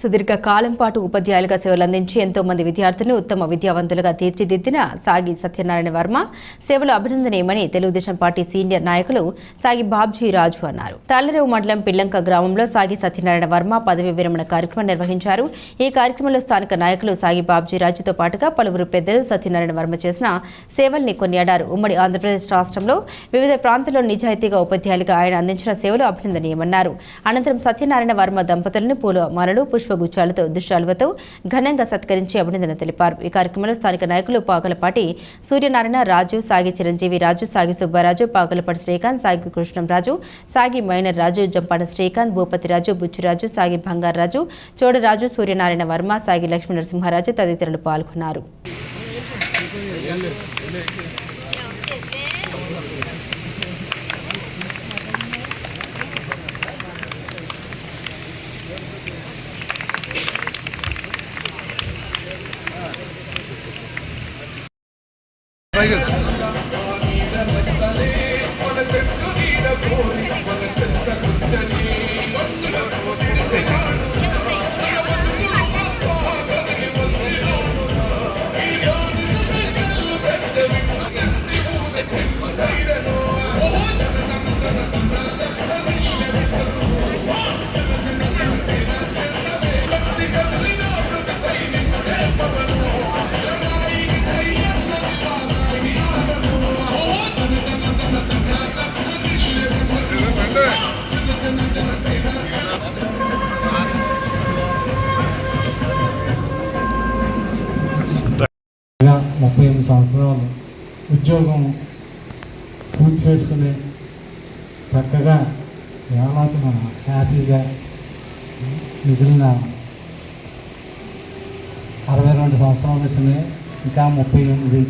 సుదీర్ఘ కాలం పాటు ఉపాధ్యాయులుగా సేవలందించి ఎంతో మంది విద్యార్థులను ఉత్తమ విద్యావంతులుగా తీర్చిదిద్దిన సాగి సత్యనారాయణ వర్మ సేవలు అభినందనీయమని తెలుగుదేశం పార్టీ సీనియర్ నాయకులు సాగి బాబ్జీ రాజు అన్నారు. తాళ్ళరేవు మండలం పిల్లంక గ్రామంలో సాగి సత్యనారాయణ వర్మ పదవి విరమణ కార్యక్రమం నిర్వహించారు. ఈ కార్యక్రమంలో స్థానిక నాయకులు సాగి బాబ్జీ రాజుతో పాటుగా పలువురు పెద్దలు సత్యనారాయణ వర్మ చేసిన సేవల్ని కొనియాడారు. ఉమ్మడి ఆంధ్రప్రదేశ్ రాష్ట్రంలో వివిధ ప్రాంతాల్లో నిజాయితీగా ఉపాధ్యాయులుగా ఆయన అందించిన సేవలు అభినందనీయమన్నారు. అనంతరం సత్యనారాయణ వర్మ దంపతులను పూల పుష్ప పుష్పగుచ్చాలతో దుశ్శాలువతో ఘనంగా సత్కరించి అభినందన తెలిపారు. ఈ కార్యక్రమంలో స్థానిక నాయకులు పాకలపాటి సూర్యనారాయణ రాజు సాగి చిరంజీవి రాజు సాగి సుబ్బారాజు పాకలపాటి శ్రీకాంత్ సాగి కృష్ణంరాజు సాగి మైనర్ రాజు జంపాడ శ్రీకాంత్ భూపతిరాజు బుచ్చురాజు సాగి బంగారాజు చోడరాజు సూర్యనారాయణ వర్మ సాగి లక్ష్మీ నరసింహారాజు తదితరులు పాల్గొన్నారు. ఇలా ఉద్యోగం పూర్తి చేసుకుని చక్కగా ఏమాత్రం హ్యాపీగా మిగిలిన అరవై రెండు సంవత్సరాల వచ్చినాయి ఇంకా ముప్పై ఎనిమిది.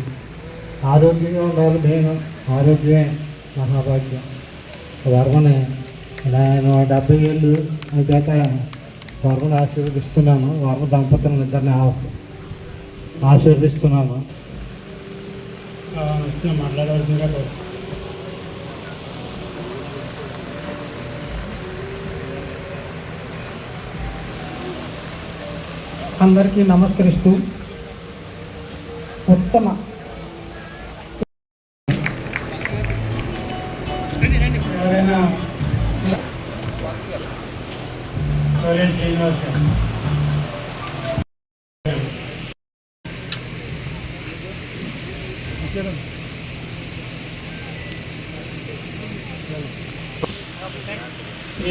ఆరోగ్యంగా ఉండాలి నేను ఆరోగ్యమే మహాభాగ్యం. వర్మని నేను డెబ్బై ఏళ్ళు అయిపోయాక వర్మని ఆశీర్వదిస్తున్నాను. వర్మ దంపతులను ఇద్దరిని ఆశీర్వదిస్తున్నాను. వస్తున్నా మాట్లాడవలసిందిగా కోరు అందరికీ నమస్కరిస్తూ ఉత్తమ ఎవరైనా శ్రీనివాస్ గారు.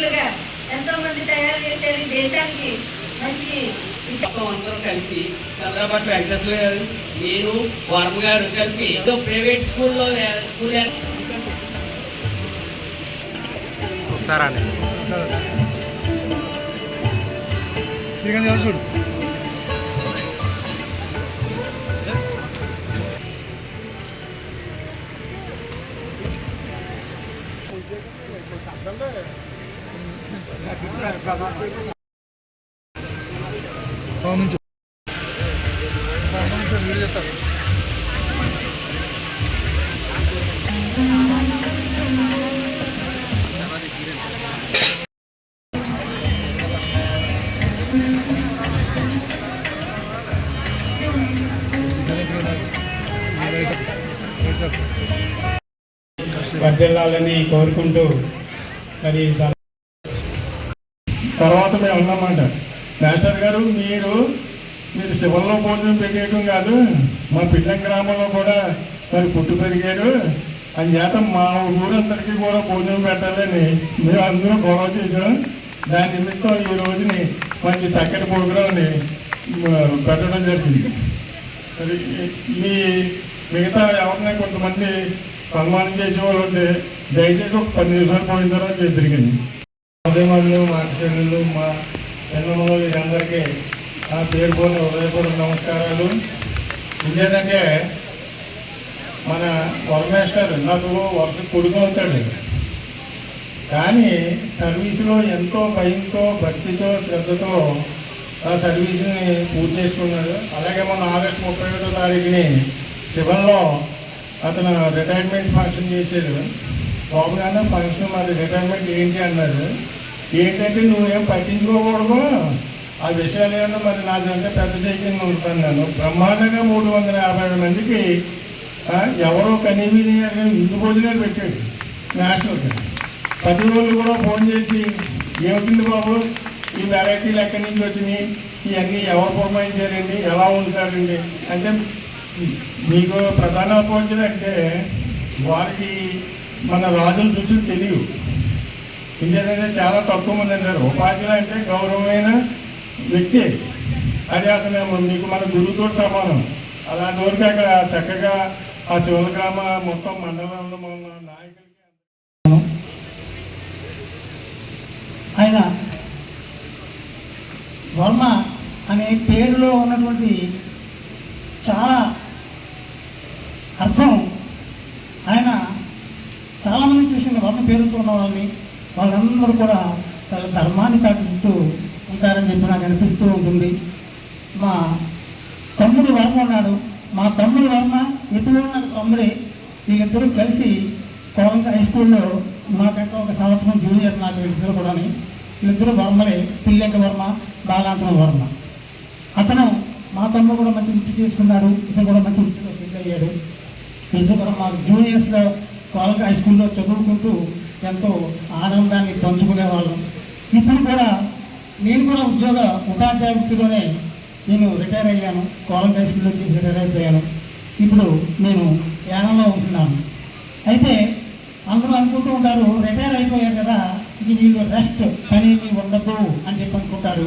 ఇంజనీర్లుగా ఎంతో మంది తయారు చేశారు ఈ దేశానికి. మంచి అందరం కలిపి చంద్రబాబు వెంకటేశ్వర గారు నేను వర్మ గారు కలిపి ఏదో ప్రైవేట్ స్కూల్లో స్కూల్ వర్దిల్లాలని కోరుకుంటూ మరి స- తర్వాత మేము అన్నామాట. మేస్టర్ గారు మీరు మీరు శివంలో భోజనం పెట్టేయటం కాదు మా పిల్లం గ్రామంలో కూడా మరి పుట్టు పెరిగాడు. అని చేత మా ఊరందరికీ కూడా భోజనం పెట్టాలని మేము అందరూ గొడవ చేసాం దాని నిమిత్తం ఈ రోజుని మంచి చక్కటి ప్రోగ్రాంని పెట్టడం జరిగింది. మరి మీ మిగతా ఎవరినైనా కొంతమంది సన్మానం చేసే వాళ్ళు ఉంటే దయచేసి ఒక పది నిమిషాలు పోయిన తర్వాత చెద్దరికండి అభిమానులు మా చెల్లెళ్ళు మా పిల్లలు వీరందరికీ నా పేరు పోని హృదయపూర్వక నమస్కారాలు. ఇంకేంటంటే మన వరమేశ్వర్ నాకు వరుస కొడుకు అవుతాడు కానీ సర్వీసులో ఎంతో భయంతో భక్తితో శ్రద్ధతో ఆ సర్వీస్ని పూర్తి చేసుకున్నాడు. అలాగే మన ఆగస్టు ముప్పై ఒకటో తారీఖుని శివంలో అతను రిటైర్మెంట్ ఫంక్షన్ చేశాడు. బాబు గారు ఫంక్షన్ మరి రిటైర్మెంట్ ఏంటి అన్నారు ఏంటంటే నువ్వేం పట్టించుకోకూడదు. ఆ విషయాలు ఏమన్నా మరి నాదంటే పెద్ద చైతన్యం ఉంటాను నేను. బ్రహ్మాండంగా మూడు వందల యాభై మందికి ఎవరో కనీవిని ఇంటి భోజనాలు పెట్టాడు. నేషనల్గా పది రోజులు కూడా ఫోన్ చేసి ఏమిటింది బాబు? ఈ వెరైటీలు ఎక్కడి నుంచి వచ్చినాయి? ఇవన్నీ ఎవరు పురమాయించారండి ఎలా ఉంటారండి అంటే మీకు ప్రధాన అపోజిట్ అంటే వారికి మన రాజులు చూసి తెలియదు. ఇంకేంటంటే చాలా తక్కువ మంది అంటారు. ఉపాధ్యులు అంటే గౌరవమైన వ్యక్తి. అది అతను మీకు మన గురువుతో సమానం. అలాంటి వరకు అక్కడ చక్కగా ఆ శివగ్రామ మొత్తం మండలంలో మన నాయకులకి ఆయన వర్మ అనే పేరులో ఉన్నటువంటి చాలా అర్థం. ఆయన చాలామంది చూసిన వర్మ పేరుతో ఉన్న వాళ్ళని. వాళ్ళందరూ కూడా చాలా ధర్మాన్ని పాటిస్తూ ఉంటారని చెప్పి నాకు అనిపిస్తూ ఉంటుంది. మా తమ్ముడు వర్మ ఉన్నాడు. మా తమ్ముడు వర్మ ఎదురు నాకు తమ్ముడే. వీళ్ళిద్దరూ కలిసి కోలంక హై స్కూల్లో నాకంటే ఒక సంవత్సరం జూనియర్ నాకు వీళ్ళిద్దరు కూడా వీళ్ళిద్దరు వర్మలే. పిల్లెంక వర్మ బాలాంతరం వర్మ. అతను మా తమ్ముడు కూడా మంచి వృత్తి చేసుకున్నాడు. ఇతను కూడా మంచి వృత్తిలో సెటిల్ అయ్యాడు. వీళ్ళిద్దరు కూడా మా జూనియర్స్లో కాలేజ్ హై స్కూల్లో చదువుకుంటూ ఎంతో ఆనందాన్ని పంచుకునేవాళ్ళం. ఇప్పుడు కూడా నేను కూడా ఉద్యోగ ఉపాధ్యాయ వృత్తిలోనే నేను రిటైర్ అయ్యాను. కోలం హై స్కూల్లో రిటైర్ అయిపోయాను. ఇప్పుడు నేను యానంలో ఉంటున్నాను. అయితే అందరూ అనుకుంటూ ఉంటారు రిటైర్ అయిపోయారు కదా ఇది వీళ్ళు రెస్ట్ పని ఉండదు అని చెప్పి అనుకుంటారు.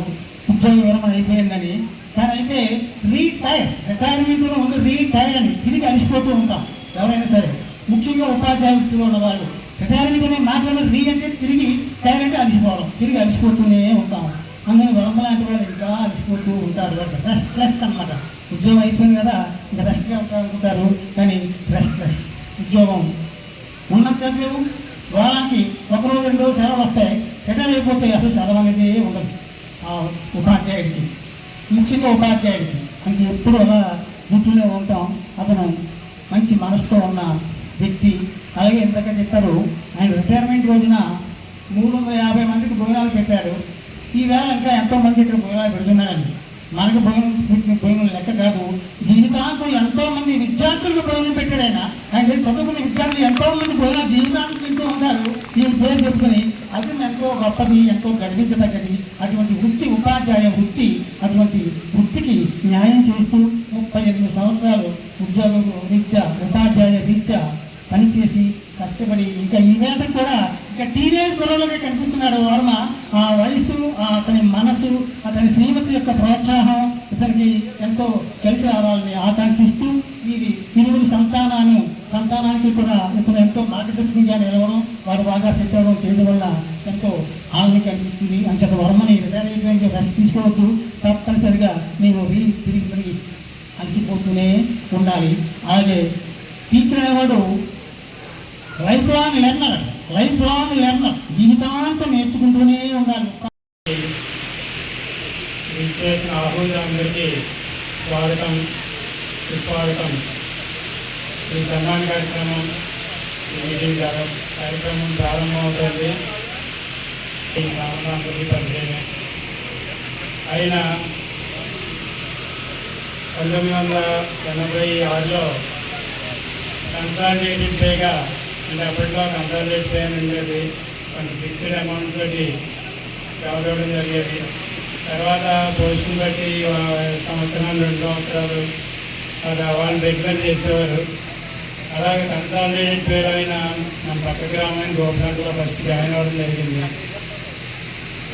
ఉద్యోగ విరమణ అయిపోయిందని. కానీ అయితే రీటైర్ రిటైర్మెంట్లో ఉంది రీటైర్ అని. తిరిగి అలిసిపోతూ ఉంటాం. ఎవరైనా సరే. ముఖ్యంగా ఉపాధ్యాయ వృత్తిలో ఉన్న వాళ్ళు రిటైర్మెంట్ అనే రీ అంటే తిరిగి టైర్ అలసిపోవడం తిరిగి అలసిపోతూనే ఉంటాం. అందుకని వరమ లాంటి వాళ్ళు ఇంకా అలసిపోతూ ఉంటారు. రెస్ట్ రెస్ట్ అన్నమాట. ఉద్యోగం అయిపోయింది కదా ఇంకా రెస్ట్గా ఉంటారు కానీ రెస్ట్ ప్లస్ ఉద్యోగం ఉన్నంత లేవు వారానికి ఒకరోజు రెండు రోజు సెలవులు వస్తాయి. రిటైర్ అయిపోతే అసలు సెలవు అనేది ఉండదు ఆ ఉపాధ్యాయుడికి. ముఖ్యంగా ఉపాధ్యాయుడికి. అంటే ఎప్పుడు అలా గుర్తునే ఉంటాం. అతను మంచి మనసుతో ఉన్న వ్యక్తి. అలాగే ఎంతగా చెప్పారు ఆయన రిటైర్మెంట్ రోజున మూడు వందల యాభై మందికి భోజనాలు పెట్టాడు. ఈవేళ ఇంకా ఎంతోమంది ఇక్కడ భోజనాలు పెడుతున్నారండి. మనకు భోజనం పెట్టిన భోజనం లెక్క కాదు. జీవితాంతం ఎంతో మంది విద్యార్థులకు భోజనం పెట్టాడు ఆయన. ఆయన విద్యార్థులు ఎంతోమంది భోజనం జీవితాంతం తింటూ ఉంటారు ఈ పేరు చెప్పుకొని అది ఎంతో గొప్పది ఎంతో గర్వించదగ్గది. అటువంటి వృత్తి ఉపాధ్యాయ వృత్తి అటువంటి వృత్తికి న్యాయం చేస్తూ ముప్పై ఎనిమిది సంవత్సరాలు ఉద్యోగం రీత్యా ఉపాధ్యాయ అతను కూడా ఇక టీనేజ్ గొడవలుగా కనిపిస్తున్నాడు వర్మ. ఆ వయసు ఆ అతని మనసు అతని శ్రీమతి యొక్క ప్రోత్సాహం ఇతనికి ఎంతో కలిసి రావాలని ఆకాంక్షిస్తూ ఇది ఇరువురు సంతానాన్ని సంతానానికి కూడా ఇతను ఎంతో మార్గదర్శకంగా నిలవడం వారు బాగా సెట్ అవ్వడం చేయడం వల్ల ఎంతో ఆనందం కనిపిస్తుంది అంతటి వర్మని రిటైర్మెంట్ రెస్ట్ తీసుకోవద్దు తప్పనిసరిగా నీవు రీ తిరిగి తిరిగి అలసిపోతూనే ఉండాలి. అలాగే టీచర్ అనేవాడు life long learner life long learner జీవితాంతం నేర్చుకుంటూనే ఉండాలి. చేసిన ఆహ్వానులందరికీ స్వాగతం సుస్వాగతం. ఈ సన్మాన కార్యక్రమం మీటింగ్ కార్యక్రమం ప్రారంభమవుతుంది. ఈ రామనాథుడి పరిచయం ఆయన పంతొమ్మిది వందల ఎనభై ఆరులో కన్సాలిడేటెడ్ పేగా అంటే అప్పట్లో కన్సాలిడేట్ పే ఉండేది. కొంచెం ఫిక్స్డ్ అమౌంట్ తోటి అవ్వడం జరిగేది. తర్వాత పోస్టుని బట్టి ఆ, సంవత్సరం రెండు సంవత్సరాలు అది వాళ్ళని రెగ్యులర్ చేసేవారు. అలాగే కన్సాలిడేటెడ్ పేరు అయిన మన పక్క గ్రామం గోపినాథ్లో ఫస్ట్ జాయిన్ అవ్వడం జరిగింది.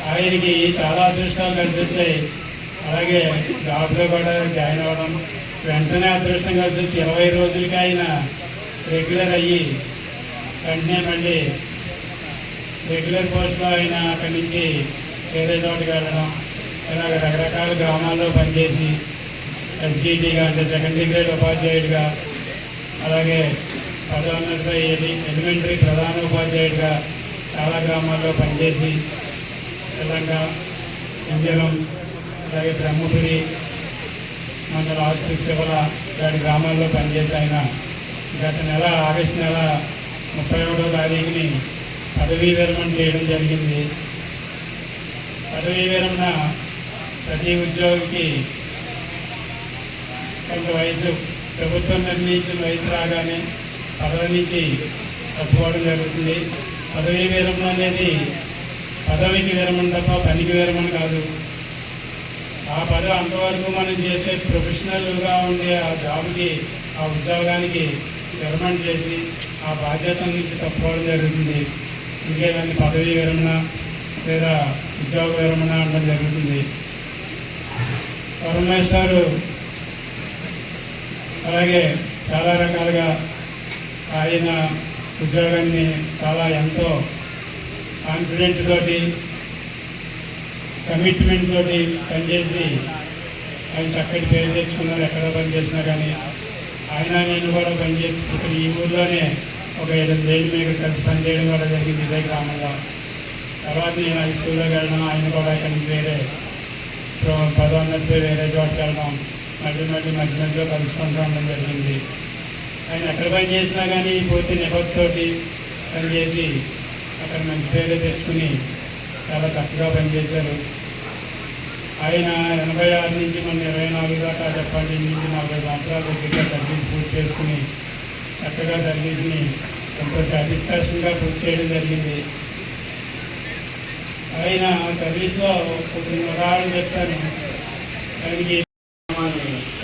ఆయనకి చాలా అదృష్టాలు కలిసి వచ్చాయి అలాగే జాబ్లో కూడా జాయిన్ అవ్వడం వెంటనే అదృష్టం కలిసి వచ్చి ఇరవై రోజులకి ఆయన రెగ్యులర్ అయ్యి వెంటనే మళ్ళీ రెగ్యులర్ పోస్ట్లో ఆయన అక్కడి నుంచి వేరే చోటుకి వెళ్ళడం ఇలాగ రకరకాల గ్రామాల్లో పనిచేసి ఎస్జీటీగా అంటే సెకండరీ గ్రేడ్ ఉపాధ్యాయుడిగా అలాగే పదోన్నత ఎలిమెంటరీ ప్రధాన ఉపాధ్యాయుడిగా చాలా గ్రామాల్లో పనిచేసి తెలంగాణ ఇంజలం అలాగే బ్రహ్మపురి మన లాస్ట్ శివల ఇలాంటి గ్రామాల్లో పనిచేసి ఆయన గత నెల ఆగస్టు నెల ముప్పై ఒకటో తారీఖుని పదవీ విరమణ చేయడం జరిగింది. పదవీ విరమణ ప్రతి ఉద్యోగికి కొంత వయసు ప్రభుత్వం నిర్ణయించిన వయసు రాగానే పదవి నుంచి తప్పుకోవడం జరుగుతుంది. పదవీ విరమణ అనేది పదవికి విరమణ తప్ప పనికి విరమణ కాదు. ఆ పదవి అంతవరకు మనం చేసే ప్రొఫెషనల్గా ఉండే ఆ జాబ్కి ఆ ఉద్యోగానికి విరమణ చేసి ఆ బాధ్యత నుంచి తప్పుకోవడం జరుగుతుంది. ఇంకేదాన్ని పదవీ విరమణ లేదా ఉద్యోగ విరమణ అనడం జరుగుతుంది. పరమేశ్వరు అలాగే చాలా రకాలుగా ఆయన ఉద్యోగాన్ని చాలా ఎంతో కాన్ఫిడెంట్ తోటి కమిట్మెంట్ తోటి పనిచేసి ఆయన చక్కటి పేరు తెచ్చుకున్నారు ఎక్కడ పనిచేసినా కానీ. ఆయన నేను కూడా పనిచేసి ఇక్కడ ఈ ఊర్లోనే ఒక ఎనిమిది వేలు మీకు కలిసి పనిచేయడం కూడా జరిగింది ఇదే గ్రామంలో. తర్వాత నేను హై స్కూల్లోకి వెళ్ళడం ఆయన కూడా ఇక్కడ నుంచి వేరే ప్ర- పదోన్నతి వేరే చోటుకి వెళ్ళడం మళ్ళీ మళ్ళీ మధ్య మధ్యలో కలుసుకుంటూ ఉండడం జరిగింది. ఆయన ఎక్కడ పని చేసినా కానీ పూర్తి నిబద్ధతోటి పనిచేసి అక్కడ మంచి పేరు తెచ్చుకుని చాలా చక్కగా పనిచేశారు ఆయన ఎనభై ఆరు నుంచి మన ఇరవై నాలుగు దాకా చెప్పండి నుంచి నలభై సంవత్సరాల దగ్గర సర్వీస్ పూర్తి చేసుకుని చక్కగా సర్వీస్ని ఎంతో సాటిస్ఫాక్షన్గా పూర్తి చేయడం జరిగింది. ఆయన సర్వీస్లో కొన్ని ఉదాహరణ చెప్తాను ఆయనకి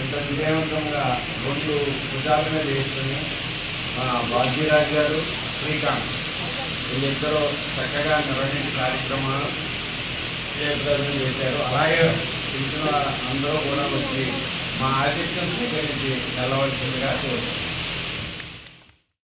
ఎంత విజయవంతంగా రెండు భుజాల మీద వేసుకుని మన బాజీరాజ్ గారు శ్రీకాంత్ వీళ్ళిద్దరూ చక్కగా నిర్వహించిన కార్యక్రమాలు జయప్రదం చేశారు. అలాగే పిలిచిన అందరూ కూడా వచ్చి మా ఆతిథ్యం స్వీకరించి వెళ్ళవలసిందిగా కోరుతున్నాను